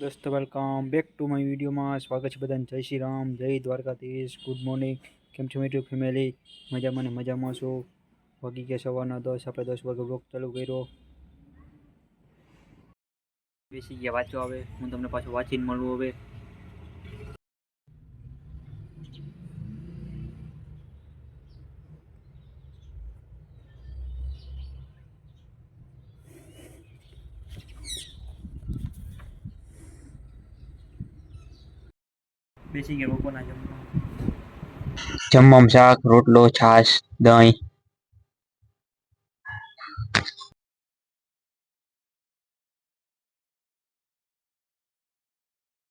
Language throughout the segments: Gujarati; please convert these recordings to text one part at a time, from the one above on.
દોસ્તો વેલકમ બેક ટુ માય વિડીયોમાં સ્વાગત છે બધાને. જય શ્રી રામ, જય દ્વારકાધીશ. ગુડ મોર્નિંગ કેમ છો યુટ્યુબ ફેમિલી મજામાં ને મજામાં છો? વાગી ગયા સવારના દસ, આપણે દસ વાગે બ્લોગ ચાલુ કર્યો. બેસી ગયા વાંચો હવે. હું તમને પાછું વાંચીને મળું હવે. બેસી ગયા બપોરના જમવા જમવામાં શાક રોટલો છાશ દહીં.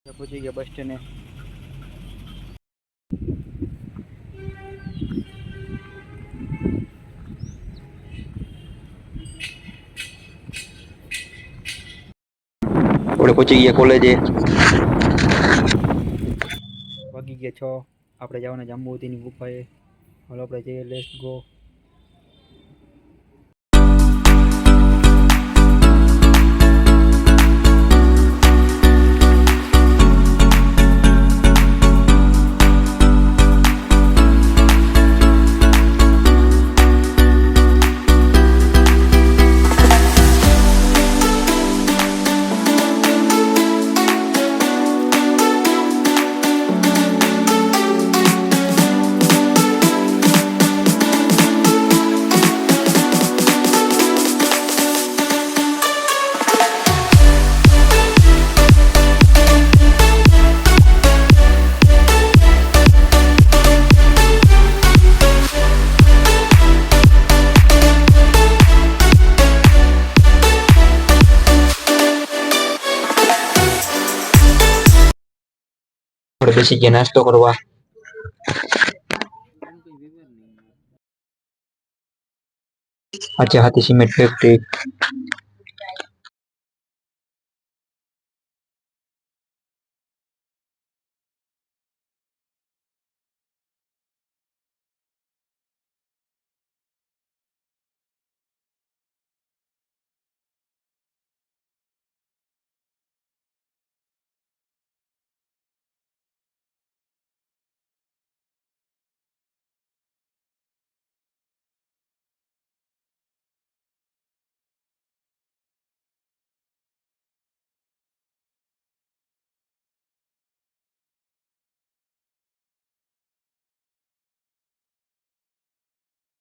પહોંચી ગયા બસ સ્ટેન્ડે આપણે પહોંચી ગયા કોલેજે વાગી છ. આપણે જવાના જાંબુવતીની ગુફાએ હલો આપણે જઈએ લેટ્સ ગો આપણે બેસી ગયા નાસ્તો કરવા આજે હાથી સિમેન્ટ ફેક્ટરી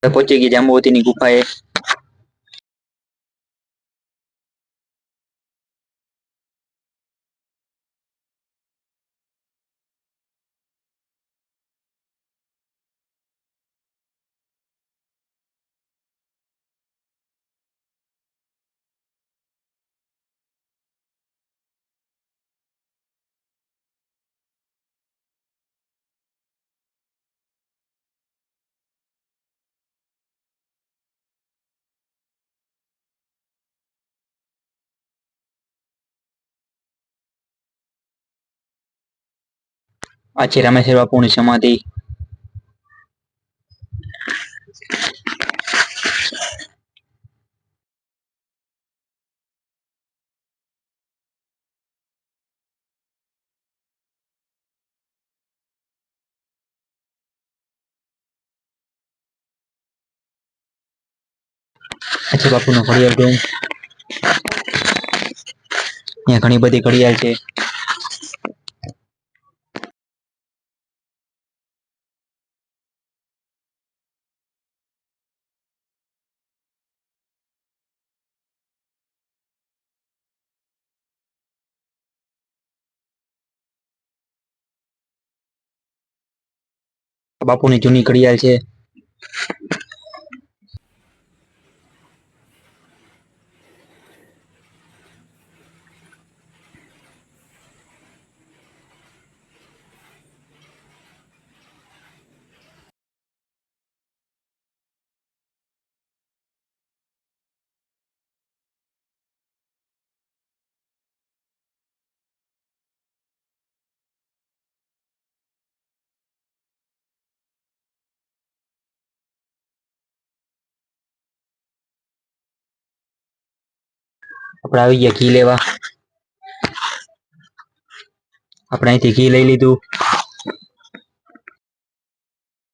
પહોંચી ગયા જાંબુવતીની ગુફાએ આ છે રામેશ્વર બાપુની સમાધિ. છે બાપુનો ઘડિયાળ રૂમ અહીંયા ઘણી બધી ઘડિયાળ છે. બાપુની જૂની ઘડિયાળ છે. આપણે આવી ગયા ઘી લેવા. આપણે અહીંથી ઘી લઈ લીધું.